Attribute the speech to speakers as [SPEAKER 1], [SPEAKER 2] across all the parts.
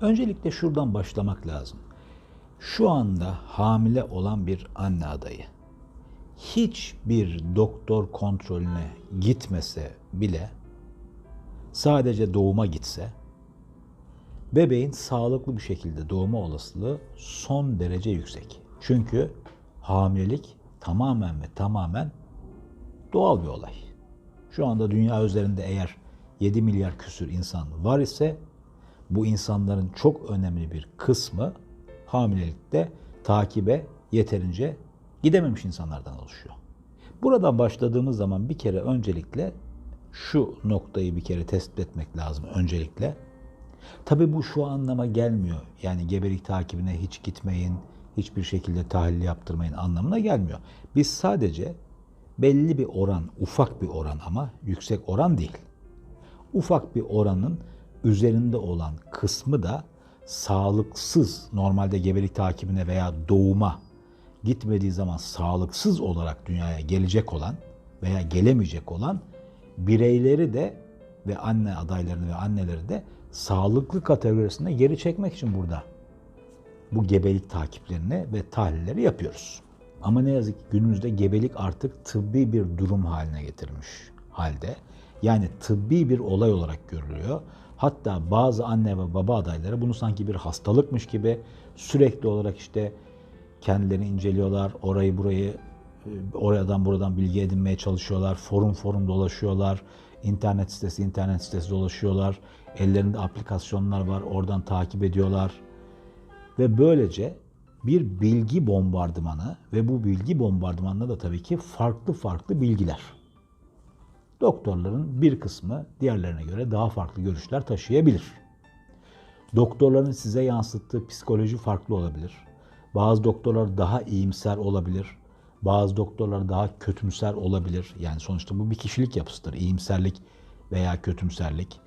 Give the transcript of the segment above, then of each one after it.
[SPEAKER 1] Öncelikle şuradan başlamak lazım. Şu anda hamile olan bir anne adayı hiçbir doktor kontrolüne gitmese bile sadece doğuma gitse bebeğin sağlıklı bir şekilde doğma olasılığı son derece yüksek. Çünkü hamilelik tamamen ve tamamen doğal bir olay. Şu anda dünya üzerinde eğer 7 milyar küsür insan var ise bu insanların çok önemli bir kısmı hamilelikte takibe yeterince gidememiş insanlardan oluşuyor. Buradan başladığımız zaman bir kere öncelikle şu noktayı bir kere tespit etmek lazım öncelikle. Tabii bu şu anlama gelmiyor. Yani gebelik takibine hiç gitmeyin, hiçbir şekilde tahlil yaptırmayın anlamına gelmiyor. Biz sadece belli bir oran, ufak bir oran ama yüksek oran değil. Ufak bir oranın üzerinde olan kısmı da sağlıksız, normalde gebelik takibine veya doğuma gitmediği zaman sağlıksız olarak dünyaya gelecek olan veya gelemeyecek olan bireyleri de ve anne adaylarını ve anneleri de sağlıklı kategorisine geri çekmek için burada bu gebelik takiplerini ve tahlilleri yapıyoruz. Ama ne yazık ki günümüzde gebelik artık tıbbi bir durum haline getirmiş halde. Yani tıbbi bir olay olarak görülüyor. Hatta bazı anne ve baba adayları bunu sanki bir hastalıkmış gibi sürekli olarak işte kendilerini inceliyorlar. Orayı burayı e, oradan buradan bilgi edinmeye çalışıyorlar. Forum forum dolaşıyorlar. İnternet sitesi internet sitesi dolaşıyorlar. Ellerinde aplikasyonlar var. Oradan takip ediyorlar. Ve böylece bir bilgi bombardımanı ve bu bilgi bombardımanında da tabii ki farklı farklı bilgiler. Doktorların bir kısmı diğerlerine göre daha farklı görüşler taşıyabilir. Doktorların size yansıttığı psikoloji farklı olabilir. Bazı doktorlar daha iyimser olabilir. Bazı doktorlar daha kötümser olabilir. Yani sonuçta bu bir kişilik yapısıdır. İyimserlik veya kötümserlik.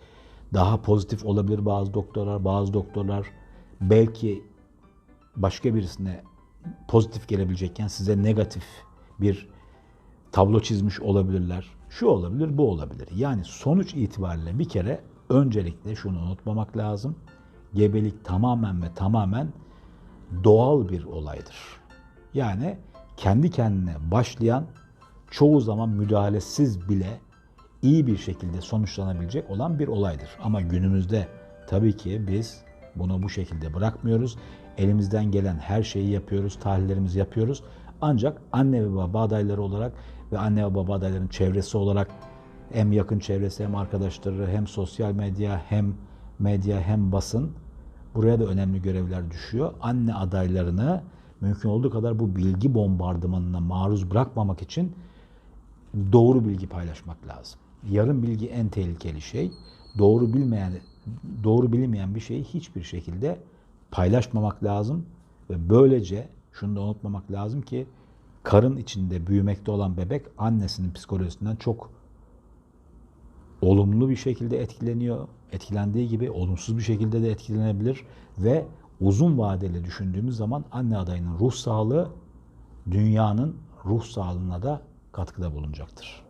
[SPEAKER 1] Daha pozitif olabilir bazı doktorlar. Bazı doktorlar belki başka birisine pozitif gelebilecekken size negatif bir tablo çizmiş olabilirler. Şu olabilir, bu olabilir. Yani sonuç itibariyle bir kere öncelikle şunu unutmamak lazım. Gebelik tamamen ve tamamen doğal bir olaydır. Yani kendi kendine başlayan çoğu zaman müdahalesiz bile iyi bir şekilde sonuçlanabilecek olan bir olaydır. Ama günümüzde tabii ki biz bunu bu şekilde bırakmıyoruz. Elimizden gelen her şeyi yapıyoruz, tahlillerimizi yapıyoruz. Ancak anne ve baba adayları olarak ve anne ve baba adaylarının çevresi olarak hem yakın çevresi hem arkadaşları hem sosyal medya hem medya hem basın buraya da önemli görevler düşüyor. Anne adaylarını mümkün olduğu kadar bu bilgi bombardımanına maruz bırakmamak için doğru bilgi paylaşmak lazım. Yarım bilgi en tehlikeli şey. Doğru bilmeyen doğru bilinmeyen bir şeyi hiçbir şekilde paylaşmamak lazım ve böylece şunu da unutmamak lazım ki karın içinde büyümekte olan bebek annesinin psikolojisinden çok olumlu bir şekilde etkileniyor. Etkilendiği gibi olumsuz bir şekilde de etkilenebilir ve uzun vadeli düşündüğümüz zaman anne adayının ruh sağlığı dünyanın ruh sağlığına da katkıda bulunacaktır.